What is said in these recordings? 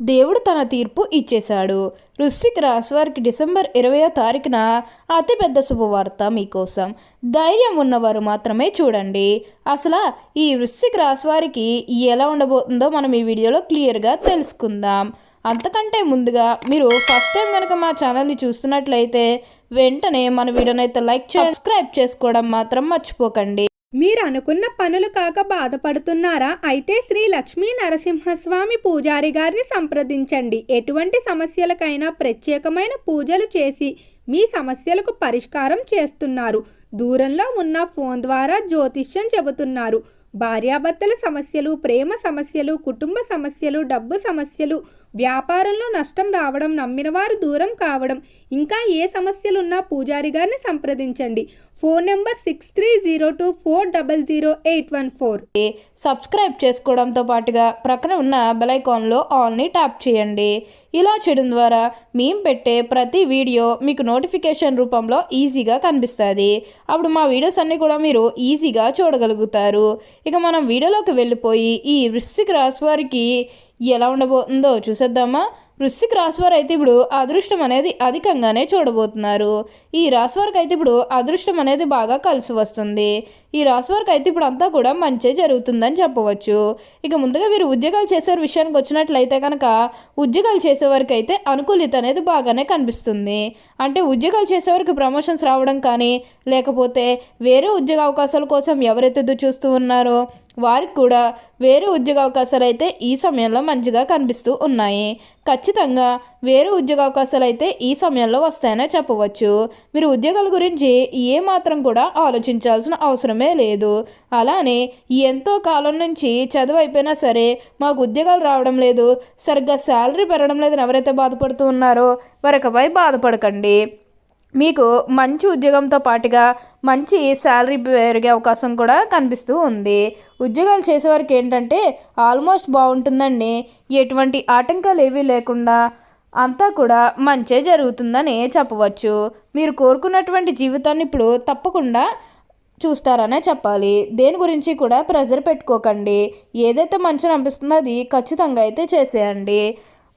దేవుడు తన తీర్పు ఇచ్చేశాడు. వృశ్చిక రాశి వారికి డిసెంబర్ ఇరవయో తారీఖున అతిపెద్ద శుభవార్త మీకోసం. ధైర్యం ఉన్నవారు మాత్రమే చూడండి. అసలు ఈ వృశ్చిక రాశి వారికి ఎలా ఉండబోతుందో మనం ఈ వీడియోలో క్లియర్గా తెలుసుకుందాం. అంతకంటే ముందుగా మీరు ఫస్ట్ టైం కనుక మా ఛానల్ని చూస్తున్నట్లయితే వెంటనే మన వీడియోనైతే లైక్ సబ్స్క్రైబ్ చేసుకోవడం మాత్రం మర్చిపోకండి. మీరు అనుకున్న పనులు కాక బాధపడుతున్నారా? అయితే శ్రీ లక్ష్మీ నరసింహస్వామి పూజారి గారిని సంప్రదించండి. ఎటువంటి సమస్యలకైనా ప్రత్యేకమైన పూజలు చేసి మీ సమస్యలకు పరిష్కారం చేస్తున్నారు. దూరంలో ఉన్న ఫోన్ ద్వారా జ్యోతిష్యం చెబుతున్నారు. భార్యాభర్తల సమస్యలు ప్రేమ సమస్యలు కుటుంబ సమస్యలు డబ్బు సమస్యలు వ్యాపారంలో నష్టం రావడం నమ్మిన వారు దూరం కావడం. ఇంకా ఏ సమస్యలున్నా పూజారి గారిని సంప్రదించండి. Phone number six three zero two four double zero eight one four subscribe చేసుకోవడంతో పాటుగా ప్రక్కన ఉన్న బెలైకాన్లో ఆల్ని ట్యాప్ చేయండి. ఇలా చేయడం ద్వారా మేము పెట్టే ప్రతి వీడియో మీకు నోటిఫికేషన్ రూపంలో ఈజీగా కనిపిస్తుంది. అప్పుడు మా వీడియోస్ అన్నీ కూడా మీరు ఈజీగా చూడగలుగుతారు. ఇక మనం వీడియోలోకి వెళ్ళిపోయి ఈ వృశ్చిక రాశి వారికి ఎలా ఉండబోతుందో చూసేద్దామా? వృశ్చిక రాశి వారు అయితే ఇప్పుడు అదృష్టం అనేది అధికంగానే చూడబోతున్నారు. ఈ రాశి వారికి అయితే ఇప్పుడు అదృష్టం అనేది బాగా కలిసి వస్తుంది. ఈ రాశి వారికి అయితే ఇప్పుడు అంతా కూడా మంచి జరుగుతుందని చెప్పవచ్చు. ఇక ముందుగా వీరు ఉద్యోగాలు చేసే విషయానికి వచ్చినట్లయితే కనుక ఉద్యోగాలు చేసేవారికి అయితే అనుకూలిత అనేది బాగానే కనిపిస్తుంది. అంటే ఉద్యోగాలు చేసేవారికి ప్రమోషన్స్ రావడం కానీ లేకపోతే వేరే ఉద్యోగ అవకాశాల కోసం ఎవరైతే చూస్తూ ఉన్నారో వారికి కూడా వేరే ఉద్యోగ అవకాశాలు అయితే ఈ సమయంలో మంచిగా కనిపిస్తూ ఉన్నాయి. ఖచ్చితంగా వేరే ఉద్యోగ అవకాశాలు అయితే ఈ సమయంలో వస్తాయనే చెప్పవచ్చు. మీరు ఉద్యోగాల గురించి ఏ మాత్రం కూడా ఆలోచించాల్సిన అవసరమే లేదు. అలానే ఎంతో కాలం నుంచి చదువు అయిపోయినా సరే మాకు ఉద్యోగాలు రావడం లేదు. సరిగ్గా శాలరీ పెరగడం లేదని ఎవరైతే బాధపడుతూ ఉన్నారో వారికపై బాధపడకండి. మీకు మంచి ఉద్యోగంతో పాటుగా మంచి శాలరీ పెరిగే అవకాశం కూడా కనిపిస్తూ ఉంది. ఉద్యోగాలు చేసేవారికి ఏంటంటే ఆల్మోస్ట్ బాగుంటుందండి. ఎటువంటి ఆటంకాలు ఏవీ లేకుండా అంతా కూడా మంచే జరుగుతుందని చెప్పవచ్చు. మీరు కోరుకున్నటువంటి జీవితాన్ని ఇప్పుడు తప్పకుండా చూస్తారనే చెప్పాలి. దేని గురించి కూడా ప్రెజర్ పెట్టుకోకండి. ఏదైతే మంచిని అనిపిస్తుందో అది ఖచ్చితంగా అయితే చేసేయండి.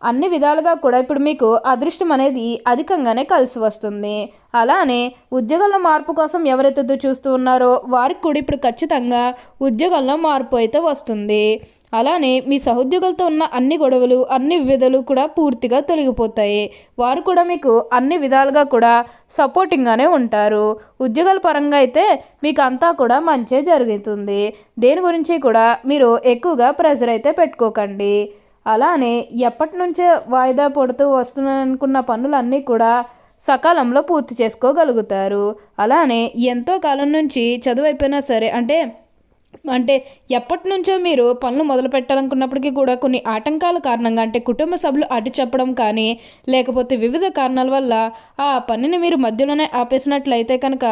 అన్ని విధాలుగా కూడా ఇప్పుడు మీకు అదృష్టం అనేది అధికంగానే కలిసి వస్తుంది. అలానే ఉద్యోగంలో మార్పు కోసం ఎవరైతే చూస్తూ ఉన్నారో వారికి కూడా ఇప్పుడు ఖచ్చితంగా ఉద్యోగంలో మార్పు అయితే వస్తుంది. అలానే మీ సహోద్యోగులతో ఉన్న అన్ని గొడవలు అన్ని వివిధలు కూడా పూర్తిగా తొలగిపోతాయి. వారు కూడా మీకు అన్ని విధాలుగా కూడా సపోర్టింగ్గానే ఉంటారు. ఉద్యోగాల పరంగా అయితే మీకు అంతా కూడా మంచి జరుగుతుంది. దేని గురించి కూడా మీరు ఎక్కువగా ప్రెజర్ అయితే పెట్టుకోకండి. అలానే ఎప్పటి నుంచే వాయిదా పడుతూ వస్తున్నాననుకున్న పనులన్నీ కూడా సకాలంలో పూర్తి చేసుకోగలుగుతారు. అలానే ఎంతో కాలం నుంచి చదువు అయిపోయినా సరే అంటే అంటే ఎప్పటి నుంచో మీరు పనులు మొదలు పెట్టాలనుకున్నప్పటికీ కూడా కొన్ని ఆటంకాల కారణంగా అంటే కుటుంబ సభ్యులు అడ్డు చెప్పడం కానీ లేకపోతే వివిధ కారణాల వల్ల ఆ పనిని మీరు మధ్యలోనే ఆపేసినట్లయితే కనుక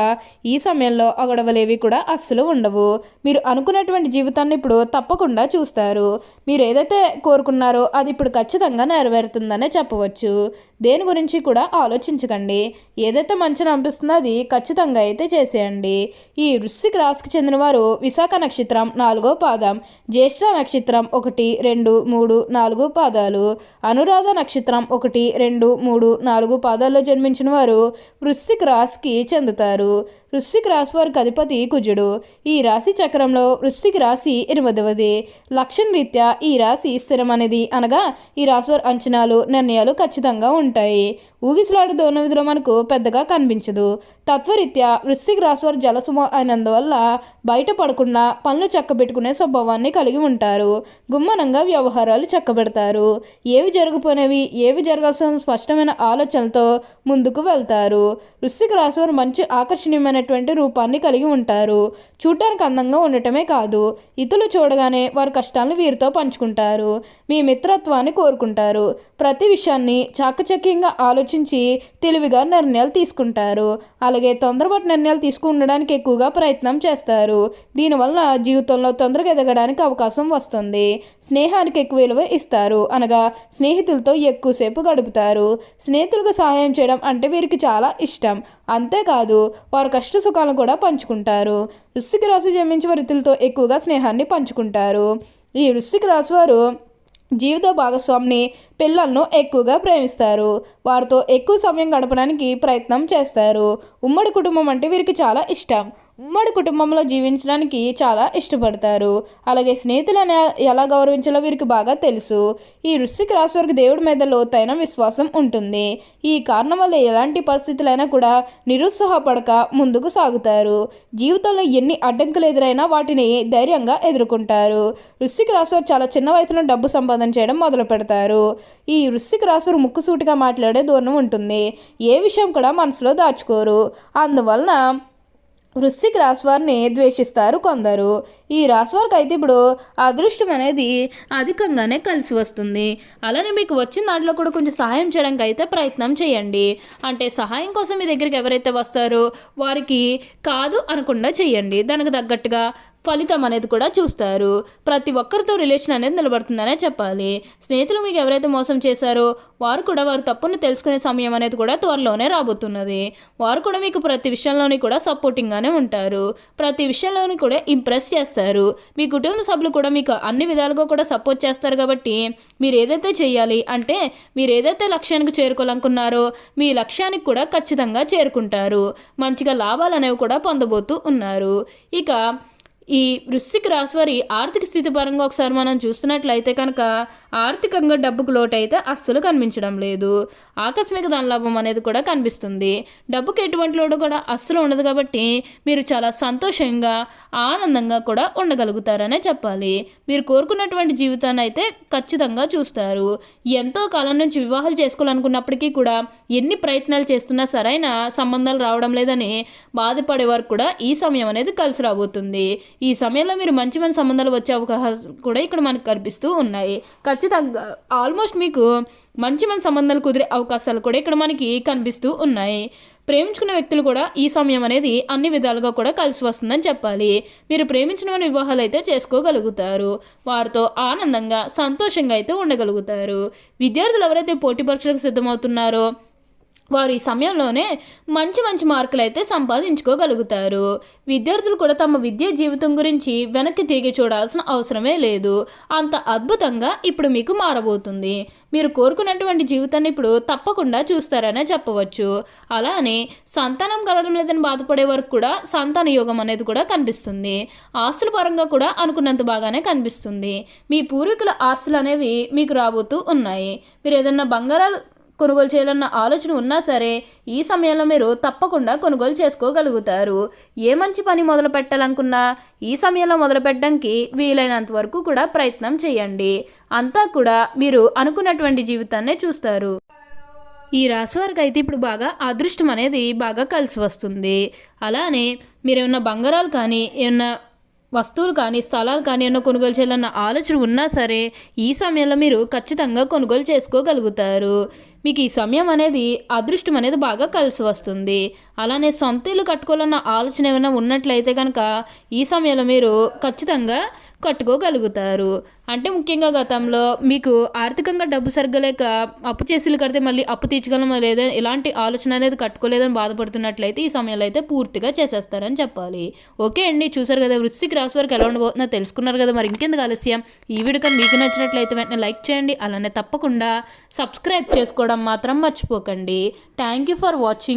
ఈ సమయంలో అగొడవలేవి గొడవలేవి కూడా అస్సలు ఉండవు. మీరు అనుకున్నటువంటి జీవితాన్ని ఇప్పుడు తప్పకుండా చూస్తారు. మీరు ఏదైతే కోరుకున్నారో అది ఇప్పుడు ఖచ్చితంగా నెరవేరుతుందనే చెప్పవచ్చు. దేని గురించి కూడా ఆలోచించకండి. ఏదైతే మంచిని అనిపిస్తుందో అది ఖచ్చితంగా అయితే చేసేయండి. ఈ వృశ్చిక రాశికి చెందిన వారు విశాఖ నక్షత్రం నాలుగో పాదం. జ్యేష్ఠ నక్షత్రం ఒకటి రెండు మూడు నాలుగు పాదాలు. అనురాధ నక్షత్రం ఒకటి రెండు మూడు నాలుగు పాదాల్లో జన్మించిన వారు వృశ్చిక రాశికి చెందుతారు. వృశ్చిక రాశి వారికి అధిపతి కుజుడు. ఈ రాశి చక్రంలో వృశ్చిక రాశి ఎనిమిదవది. లక్షణ రీత్యా ఈ రాశి స్థిరమనేది అనగా ఈ రాశి వారి అంచనాలు నిర్ణయాలు ఖచ్చితంగా ఉంటాయి. ఊగిసలాడు దోనవిధిలో మనకు పెద్దగా కనిపించదు. తత్వరీత్యా వృశ్చిక రాశివారు జలసుమ అయినందువల్ల బయట పడకుండా పనులు చక్కబెట్టుకునే స్వభావాన్ని కలిగి ఉంటారు. గుమ్మనంగా వ్యవహారాలు చక్కబెడతారు. ఏవి జరగపోయినవి ఏవి జరగాల్సిన స్పష్టమైన ఆలోచనలతో ముందుకు వెళ్తారు. వృశ్చిక రాశివారు మంచి ఆకర్షణీయమైనటువంటి రూపాన్ని కలిగి ఉంటారు. చూడటానికి అందంగా ఉండటమే కాదు ఇతరులు చూడగానే వారి కష్టాలను వీరితో పంచుకుంటారు. మీ మిత్రత్వాన్ని కోరుకుంటారు. ప్రతి విషయాన్ని చాకచక్యంగా ఆలోచించి తెలివిగా నిర్ణయాలు తీసుకుంటారు. అలాగే తొందరపాటు నిర్ణయాలు తీసుకుండడానికి ఎక్కువగా ప్రయత్నం చేస్తారు. దీనివల్ల జీవితంలో తొందరగా ఎదగడానికి అవకాశం వస్తుంది. స్నేహానికి ఎక్కువ విలువ ఇస్తారు. అనగా స్నేహితులతో ఎక్కువసేపు గడుపుతారు. స్నేహితులకు సహాయం చేయడం అంటే వీరికి చాలా ఇష్టం. అంతేకాదు వారు కష్ట సుఖాలను కూడా పంచుకుంటారు. వృశ్చిక రాశి జన్మించిన వృత్తులతో ఎక్కువగా స్నేహాన్ని పంచుకుంటారు. ఈ వృశ్చిక రాశి వారు జీవిత భాగస్వామిని పిల్లలను ఎక్కువగా ప్రేమిస్తారు. వారితో ఎక్కువ సమయం గడపడానికి ప్రయత్నం చేస్తారు. ఉమ్మడి కుటుంబం అంటే వీరికి చాలా ఇష్టం. ఉమ్మడి కుటుంబంలో జీవించడానికి చాలా ఇష్టపడతారు. అలాగే స్నేహితులను ఎలా గౌరవించాలో వీరికి బాగా తెలుసు. ఈ వృశ్చిక రాశి వారికి దేవుడి మీద లోతైన విశ్వాసం ఉంటుంది. ఈ కారణం వల్ల ఎలాంటి పరిస్థితులైనా కూడా నిరుత్సాహపడక ముందుకు సాగుతారు. జీవితంలో ఎన్ని అడ్డంకులు ఎదురైనా వాటిని ధైర్యంగా ఎదుర్కొంటారు. వృశ్చిక రాశి వారు చాలా చిన్న వయసులో డబ్బు సంపాదన చేయడం మొదలు పెడతారు. ఈ వృశ్చిక రాశి వారు ముక్కుసూటిగా మాట్లాడే ధోరణి ఉంటుంది. ఏ విషయం కూడా మనసులో దాచుకోరు. అందువలన వృశ్చిక రాశి వారిని ద్వేషిస్తారు కొందరు. ఈ రాశి వారికి అయితే ఇప్పుడు అదృష్టం అనేది అధికంగానే కలిసి వస్తుంది. అలానే మీకు వచ్చిన దాంట్లో కూడా కొంచెం సహాయం చేయడానికి అయితే ప్రయత్నం చేయండి. అంటే సహాయం కోసం మీ దగ్గరికి ఎవరైతే వస్తారో వారికి కాదు అనకుండా చేయండి. దానికి తగ్గట్టుగా ఫలితం అనేది కూడా చూస్తారు. ప్రతి ఒక్కరితో రిలేషన్ అనేది నిలబడుతుందనే చెప్పాలి. స్నేహితులు మీకు ఎవరైతే మోసం చేశారో వారు కూడా వారు తప్పుని తెలుసుకునే సమయం అనేది కూడా త్వరలోనే రాబోతున్నది. వారు కూడా మీకు ప్రతి విషయంలోని కూడా సపోర్టింగ్గానే ఉంటారు. ప్రతి విషయంలోని కూడా ఇంప్రెస్ చేస్తారు. మీ కుటుంబ సభ్యులు కూడా మీకు అన్ని విధాలుగా కూడా సపోర్ట్ చేస్తారు కాబట్టి మీరు ఏదైతే చేయాలి అంటే మీరు ఏదైతే లక్ష్యానికి చేరుకోవాలనుకున్నారో మీ లక్ష్యానికి కూడా ఖచ్చితంగా చేరుకుంటారు. మంచిగా లాభాలు అనేవి కూడా పొందబోతూ ఉన్నారు. ఇక ఈ వృశ్చిక రాశి వారి ఆర్థిక స్థితి పరంగా ఒకసారి మనం చూస్తున్నట్లయితే కనుక ఆర్థికంగా డబ్బుకు లోటైతే అస్సలు కనిపించడం లేదు. ఆకస్మిక ధనలాభం అనేది కూడా కనిపిస్తుంది. డబ్బుకి ఎటువంటి లోటు కూడా అస్సలు ఉండదు కాబట్టి మీరు చాలా సంతోషంగా ఆనందంగా కూడా ఉండగలుగుతారనే చెప్పాలి. మీరు కోరుకున్నటువంటి జీవితాన్ని అయితే ఖచ్చితంగా చూస్తారు. ఎంతో కాలం నుంచి వివాహాలు చేసుకోవాలనుకున్నప్పటికీ కూడా ఎన్ని ప్రయత్నాలు చేస్తున్నా సరైన సంబంధాలు రావడం లేదని బాధపడే వారు కూడా ఈ సమయం అనేది కలిసి రాబోతుంది. ఈ సమయంలో మీరు మంచి మంచి సంబంధాలు వచ్చే అవకాశాలు కూడా ఇక్కడ మనకు కనిపిస్తూ ఉన్నాయి. ఖచ్చితంగా ఆల్మోస్ట్ మీకు మంచి మంచి సంబంధాలు కుదిరే అవకాశాలు కూడా ఇక్కడ మనకి కనిపిస్తూ ఉన్నాయి. ప్రేమించుకున్న వ్యక్తులు కూడా ఈ సమయం అనేది అన్ని విధాలుగా కూడా కలిసి వస్తుందని చెప్పాలి. మీరు ప్రేమించిన వారి వివాహాలు అయితే చేసుకోగలుగుతారు. వారితో ఆనందంగా సంతోషంగా అయితే ఉండగలుగుతారు. విద్యార్థులు ఎవరైతే పోటీ పరీక్షలకు సిద్ధమవుతున్నారో వారు ఈ సమయంలోనే మంచి మంచి మార్కులు అయితే సంపాదించుకోగలుగుతారు. విద్యార్థులు కూడా తమ విద్యా జీవితం గురించి వెనక్కి తిరిగి చూడాల్సిన అవసరమే లేదు. అంత అద్భుతంగా ఇప్పుడు మీకు మారబోతుంది. మీరు కోరుకున్నటువంటి జీవితాన్ని ఇప్పుడు తప్పకుండా చూస్తారనే చెప్పవచ్చు. అలానే సంతానం కలగడం లేదని బాధపడే వరకు కూడా సంతాన యోగం అనేది కూడా కనిపిస్తుంది. ఆస్తుల పరంగా కూడా అనుకున్నంత బాగానే కనిపిస్తుంది. మీ పూర్వీకుల ఆస్తులు అనేవి మీకు రాబోతూ ఉన్నాయి. మీరు ఏదన్నా బంగారాలు కొనుగోలు చేయాలన్న ఆలోచన ఉన్నా సరే ఈ సమయంలో మీరు తప్పకుండా కొనుగోలు చేసుకోగలుగుతారు. ఏ మంచి పని మొదలు పెట్టాలనుకున్నా ఈ సమయంలో మొదలు పెట్టడానికి వీలైనంత వరకు కూడా ప్రయత్నం చేయండి. అంతా కూడా మీరు అనుకున్నటువంటి జీవితాన్నే చూస్తారు. ఈ రాశి వారికి అయితే ఇప్పుడు బాగా అదృష్టం అనేది బాగా కలిసి వస్తుంది. అలానే మీరు ఏమన్నా బంగారాలు కానీ ఏమన్నా వస్తువులు కానీ స్థలాలు కానీ ఏమన్నా కొనుగోలు చేయాలన్న ఆలోచన ఉన్నా సరే ఈ సమయంలో మీరు ఖచ్చితంగా కొనుగోలు చేసుకోగలుగుతారు. మీకు ఈ సమయం అనేది అదృష్టం అనేది బాగా కలిసి వస్తుంది. అలానే సొంత ఇల్లు కట్టుకోవాలన్న ఆలోచన ఏమైనా ఉన్నట్లయితే కనుక ఈ సమయంలో మీరు ఖచ్చితంగా కట్టుకోగలుగుతారు. అంటే ముఖ్యంగా గతంలో మీకు ఆర్థికంగా డబ్బు సరిగ్గా లేక అప్పు చేసిలు కడితే మళ్ళీ అప్పు తీర్చగలమా లేదా ఇలాంటి ఆలోచన అనేది కట్టుకోలేదని బాధపడుతున్నట్లయితే ఈ సమయంలో అయితే పూర్తిగా చేసేస్తారని చెప్పాలి. ఓకే అండి చూసారు కదా వృశ్చిక రాశి వరకు ఎలా ఉండబోతుందో తెలుసుకున్నారు కదా మరి ఇంకెందుకు ఆలస్యం? ఈ వీడియో మీకు నచ్చినట్లయితే వెంటనే లైక్ చేయండి అలానే తప్పకుండా సబ్స్క్రైబ్ చేసుకోవడం మాత్రం మర్చిపోకండి. Thank you for watching